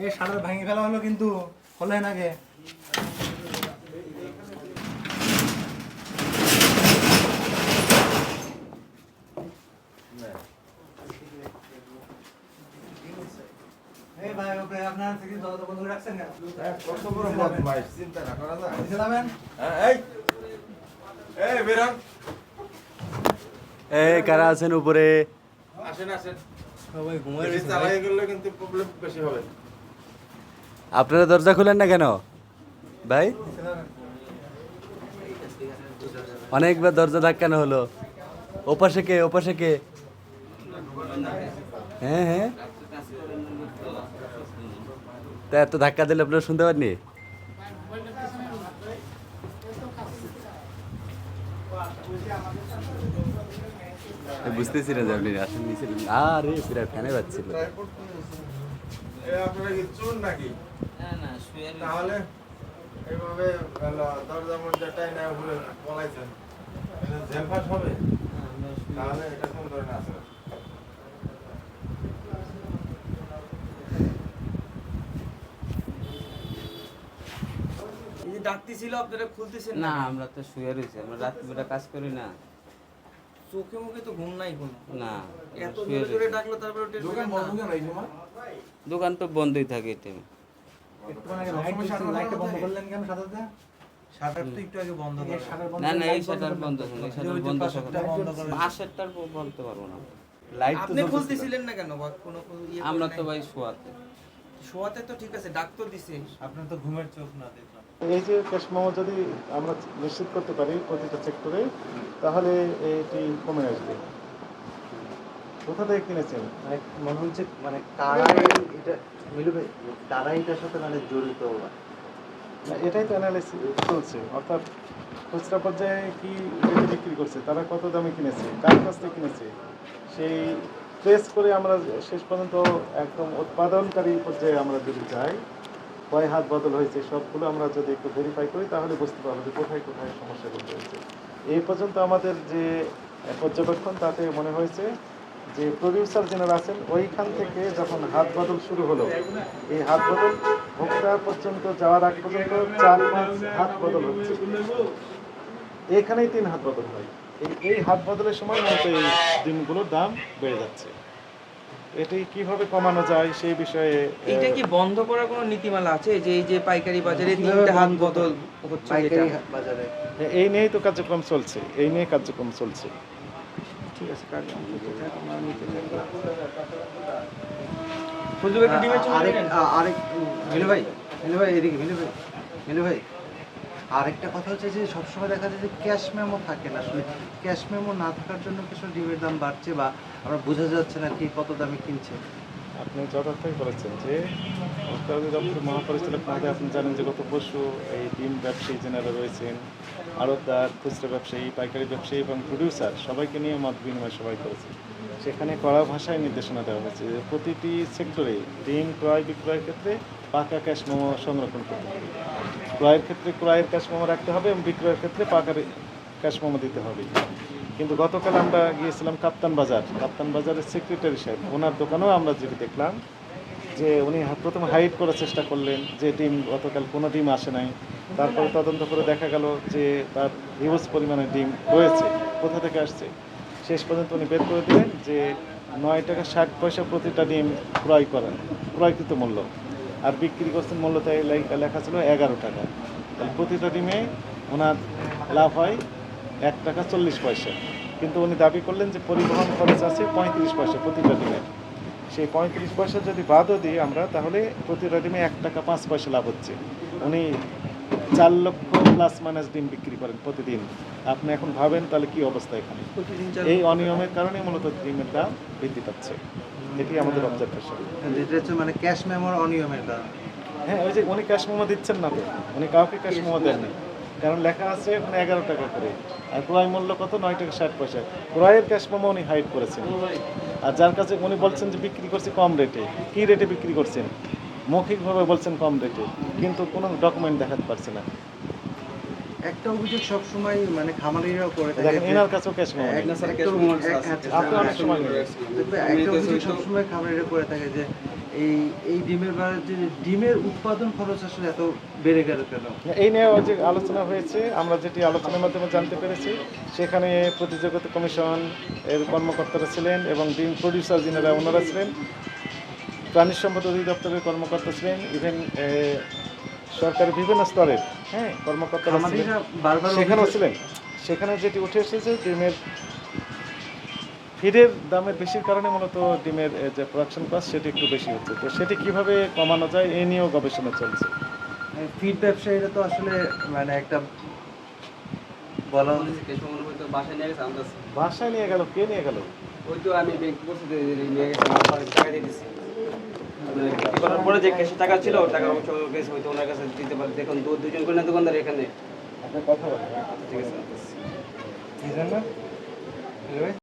এই শাটার ভাঙি ফেলা হলো কিন্তু হলো না আগে। করে হ্যাঁ, এই, এই, এই কারা আছেন উপরে? আসেন, আসেন। সবাই বেশি রয়েছে গেলে কিন্তু প্রবলেম বেশি হবে। আপনারা দরজা খুলেন না কেন? ভাই? অনেকবার দরজা ধাক্কানো হলো? ওপাশে কে ওপাশে কে? হ্যাঁ হ্যাঁ। তা এত ধাক্কা দিলে আপনারা শুনতে আমি বুঝতেছি না যে আপনি আসেন নিচে আরে ফ্যানে এ, আপনারা কি নাকি? তাহলে এইভাবে হলো, দরজা মরজা টাইনা ঘুরে পলাইছেন। এটা জেল ফাঁস হবে তাহলে এটা কোন ধরনের আছে? এই যে আপনারা খুলতেছেন না আমরা তো শুয়ে রয়েছি আমরা রাত্রিবেলা কাজ করি না। চোখে মুখে তো ঘুম নাই কোনো। না এত জোরে জোরে ডাকলো তারপরে দোকান বন্ধ কেন এই সময়? দোকান তো বন্ধই থাকে এই একটু আগে লাইটটা বন্ধ করলেন কেন সাদাতে? শাটার তো একটু আগে বন্ধ করে। না না এই শাটার বন্ধ এই শাটার বন্ধ পাশেরটা সকালে বন্ধ করে পাশেরটার বলতে পারব না। লাইট আপনি খুলতেছিলেন না কেন? কোনো কোনো ইয়ে আমরা তো ভাই শোয়াতে। শোয়াতে তো ঠিক আছে ডাক্তার দিছে। আপনার তো ঘুমের চোখ না দেখলাম। এই যে ক্যাশ মেমো যদি আমরা নিশ্চিত করতে পারি প্রতিটা সেক্টরে তাহলে এটি কমে আসবে। কোথা থেকে কিনেছেন? মানে মনে হচ্ছে মানে কারাই এটা মিলু ভাই কারাই এটার সাথে মানে জড়িত। না, এটাই তো অ্যানালাইসিস চলছে। অর্থাৎ খুচরা পর্যায়ে কি বিক্রি করছে? তারা কত দামে কিনেছে? কার কাছ থেকে কিনেছে? সেই ট্রেস করে আমরা শেষ পর্যন্ত একদম উৎপাদনকারী পর্যায়ে আমরা যদি যাই কয় হাত বদল হয়েছে, সবগুলো আমরা যদি একটু ভেরিফাই করি, তাহলে বুঝতে পারব যে কোথায় কোথায় সমস্যাগুলো হয়েছে এই পর্যন্ত আমাদের যে পর্যবেক্ষণ, তাতে মনে হয়েছে যে প্রডিউসার যারা আছেন, ওইখান থেকে যখন হাত বদল শুরু হলো, এই হাত বদল ভোক্তা পর্যন্ত যাওয়ার আগ পর্যন্ত চার পাঁচ হাত বদল হচ্ছে। এখানেই তিন হাত বদল হয়। এই হাত বদলের সময় মূলত এই দিনগুলোর দাম বেড়ে যাচ্ছে। এটি কীভাবে কমানো যায় সেই বিষয়ে এইটা কি বন্ধ করার কোনো নীতিমালা আছে? যে এই যে পাইকারি বাজারে তিনটা হাত বদল হচ্ছে পাইকারি বাজারে। এই নিয়েই তো কার্যক্রম চলছে এই নিয়ে কার্যক্রম চলছে। ঠিক আছে চুমুক আরেক? আরেক মিলু ভাই মিলু ভাই এদিকে মিলু ভাই মিলু ভাই। আরেকটা কথা হচ্ছে যে সবসময় দেখা যায় যে ক্যাশ মেমো থাকে না। আসলে ক্যাশ মেমো না থাকার জন্য কিছু ডিমের দাম বাড়ছে বা আমরা বোঝা যাচ্ছে না কি কত দামে কিনছে। আপনি যথার্থই বলেছেন যে দপ্তর মহাপরিচালক মহোদয় আপনি জানেন যে গত পরশু এই ডিম ব্যবসায়ী যেনারা রয়েছেন, আড়তদার, খুচরা ব্যবসায়ী, পাইকারি ব্যবসায়ী এবং প্রডিউসার সবাইকে নিয়ে মত বিনিময় সবাই করেছে সেখানে কড়া ভাষায় নির্দেশনা দেওয়া হয়েছে যে প্রতিটি সেক্টরে ডিম ক্রয় বিক্রয়ের ক্ষেত্রে পাকা ক্যাশ মেমো সংরক্ষণ করতে হবে। ক্রয়ের ক্ষেত্রে ক্রয়ের ক্যাশ মেমো রাখতে হবে এবং বিক্রয়ের ক্ষেত্রে পাকা ক্যাশ মেমো দিতে হবে। কিন্তু গতকাল আমরা গিয়েছিলাম কাপ্তান বাজার। কাপ্তান বাজারের সেক্রেটারি সাহেব, ওনার দোকানেও আমরা যেটি দেখলাম যে উনি প্রথমে হাইড করার চেষ্টা করলেন যে টিম গতকাল কোনো ডিম আসে নাই। তারপরে তদন্ত করে দেখা গেল যে তার হিউজ পরিমাণে ডিম রয়েছে। কোথা থেকে আসছে? শেষ পর্যন্ত উনি বের করে দিলেন যে নয় টাকা ষাট পয়সা প্রতিটা ডিম ক্রয় করেন, ক্রয়কৃত মূল্য। আর বিক্রি করছেন মূল্য তাই লেখা ছিল এগারো টাকা। প্রতিটা ডিমে ওনার লাভ হয় এক টাকা চল্লিশ পয়সা। কিন্তু উনি দাবি করলেন যে পরিবহন খরচ আছে পঁয়ত্রিশ পয়সা প্রতিটা ডিমের সেই পঁয়ত্রিশ পয়সা যদি বাদও দিই আমরা তাহলে প্রতিটা ডিমে এক টাকা পাঁচ পয়সা লাভ হচ্ছে। উনি চার লক্ষ প্লাস মাইনাস ডিম বিক্রি করেন প্রতিদিন। আপনি এখন ভাবেন তাহলে কি অবস্থা এখানে? এই অনিয়মের কারণে মূলত ডিমের দাম বৃদ্ধি পাচ্ছে। এটি আমাদের অবজারভেশন। মানে ক্যাশ মেমোর অনিয়মের কারণে। হ্যাঁ ওই যে উনি ক্যাশ মোমো দিচ্ছেন না তো। উনি কাউকে ক্যাশ মোমো দেননি। কারণ লেখা আছে ওখানে এগারো টাকা করে। আর ক্রয় মূল্য কত? নয় টাকা ষাট পয়সা। ক্রয়ের ক্যাশ মোমো উনি হাইড করেছেন। আর যার কাছে উনি বলছেন যে বিক্রি করছে কম রেটে কী রেটে বিক্রি করছেন? মৌখিকভাবে বলছেন কম রেটে কিন্তু কোনো ডকুমেন্ট দেখাতে পারছে না। একটা অভিযোগ সবসময় মানে খামারিরাও করে থাকে এনার কাছেও ক্যাশ মোমো আচ্ছা, আপনি অনেক সময় একটা অভিযোগ সবসময় খামারিরা করে থাকে যে এই এই ডিমের যে ডিমের উৎপাদন খরচ আসলে এত বেড়ে গেল কেন? এই নিয়ে যে আলোচনা হয়েছে আমরা যেটি আলোচনার মাধ্যমে জানতে পেরেছি সেখানে প্রতিযোগিতা কমিশন এর কর্মকর্তারা ছিলেন এবং ডিম প্রডিউসার যিনারা ওনারা ছিলেন। প্রাণী সম্পদ অধিদপ্তরের কর্মকর্তা ছিলেন ইভেন সরকারের বিভিন্ন স্তরের হ্যাঁ কর্মকর্তারা সেখানেও ছিলেন। সেখানে যেটি উঠে এসেছে ডিমের ফিডের দামের বেশির কারণে মূলত ডিমের যে প্রোডাকশন কস্ট সেটি একটু বেশি হচ্ছে। তো সেটি কীভাবে কমানো যায় এই নিয়েও গবেষণা চলছে। ফিড ব্যবসায়ীরা তো আসলে মানে একটা বলা হচ্ছে বাসায় নিয়ে গেছে গেল? কে নিয়ে গেল? ওই তো আমি ব্যাংক করছি নিয়ে টাকা দিয়ে দিচ্ছি করার পরে যে ক্যাশে টাকা ছিল ওর টাকা ওর কাছে হয়তো ওনার কাছে দিতে পারে। দেখুন দু দুজন করে না দোকানদার এখানে। আপনার কথা বলেন। ঠিক আছে কি জানো